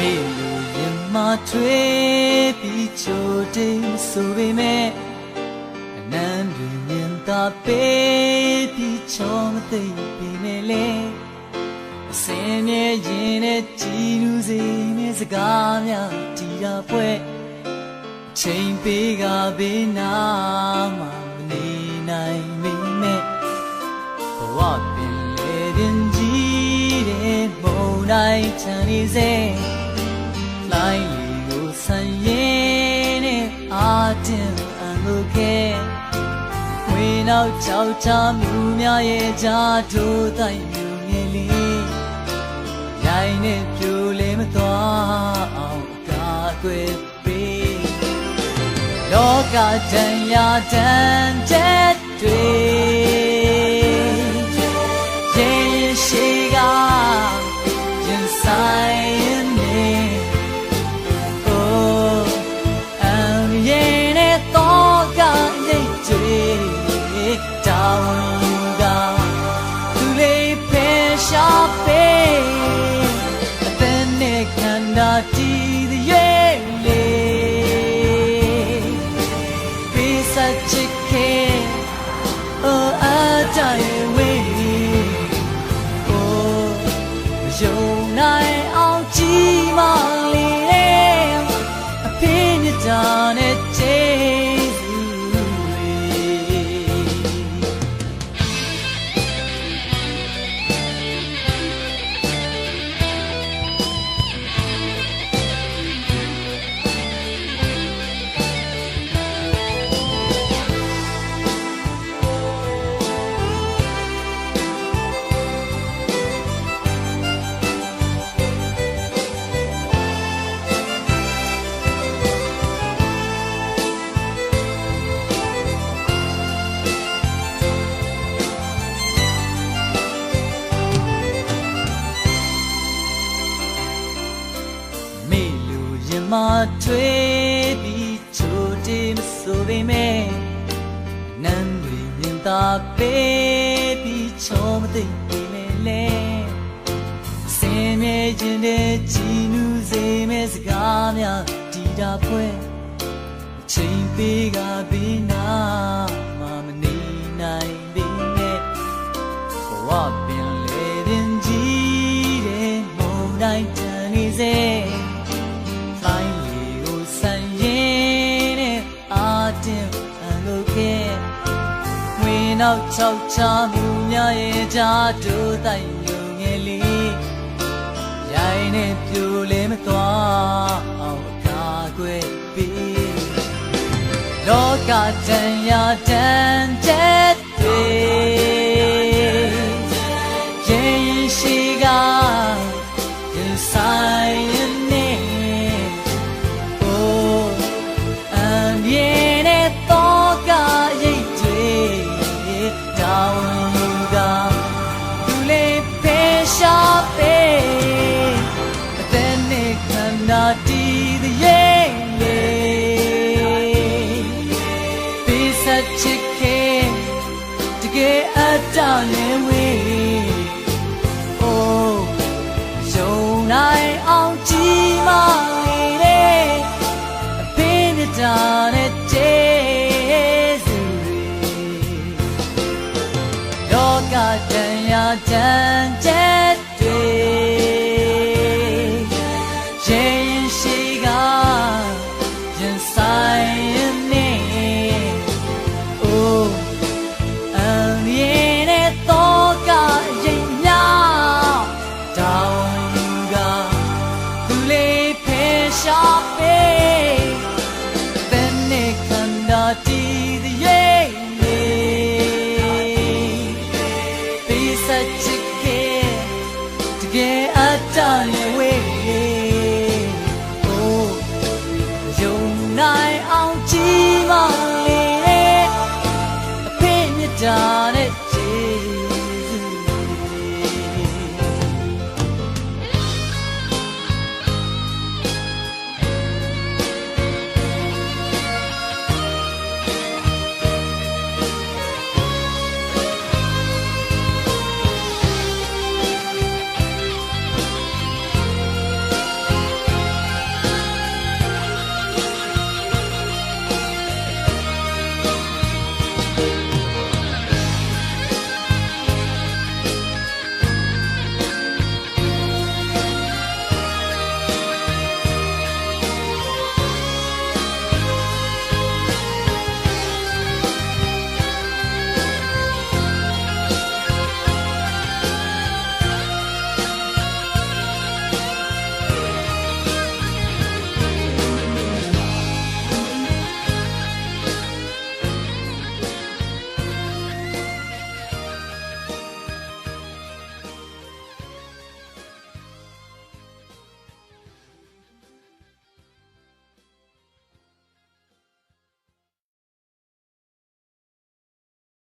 မေလူရင်မထွေးပြီးချိုတိမ်ဆိုပေမဲ့အနန္တမြင်သာပေးပြီးချောမသိပေမဲ့လေအစင်းမြဲရင်နဲ့ကြည်လူစေနဲ့စကားများတီတာပွဲချိန်ပေးကဘေးနာမှမနေနိုင်မိမဲ့ဘဝပင်လေရင်ကြီးတဲ့မုန်တိုင်းချမ်းနေစေ လိုင်းလီကိုဆန်ရင်နဲ့အာတင်အန်လိုခဲဝေနောက်ချောက်ချမှုများရဲ့ကြားတို့တိုင်းမြူငယ်လေးရိုင်းနဲ့ပြိုလဲမသွားအောင်အကာအကွယ်ပေးလောကတန်ရာတန်တဲ့တွေရ ရင်မထွေးပြီးချိုတေးမဆိုပေမဲ့နန်းတွေမြင်သာပေးပြီးချောမသိပေမဲ့လေစင်မြဲခြင်းတဲ့ကြည်နူးစေမဲ့စကားများတီတာပွဲအချိန်ပေးကပြီးနာမမနေနိုင်ပေမဲ့ဘဝပင်လေရင်ကြီးတဲ့မုန်တိုင်းတန်နေစေ နောက်ချောက်ချမှုများရဲ့ကြားတို့တိုင်ညုံငယ်လေးရိုင်းနဲ့ပြိုလဲမသွားအောင်အကာအကွယ်ပေးလောကတန်ရာတန် khanda ti the ye ye be such a king to get a darling way oh ယုံနိုင်အောင်ကြီးမားလေးတဲ့အဖေးမြတ်တာနဲ့ကျေးဇူးတွေလောကတန်ရာတန်ကျဲ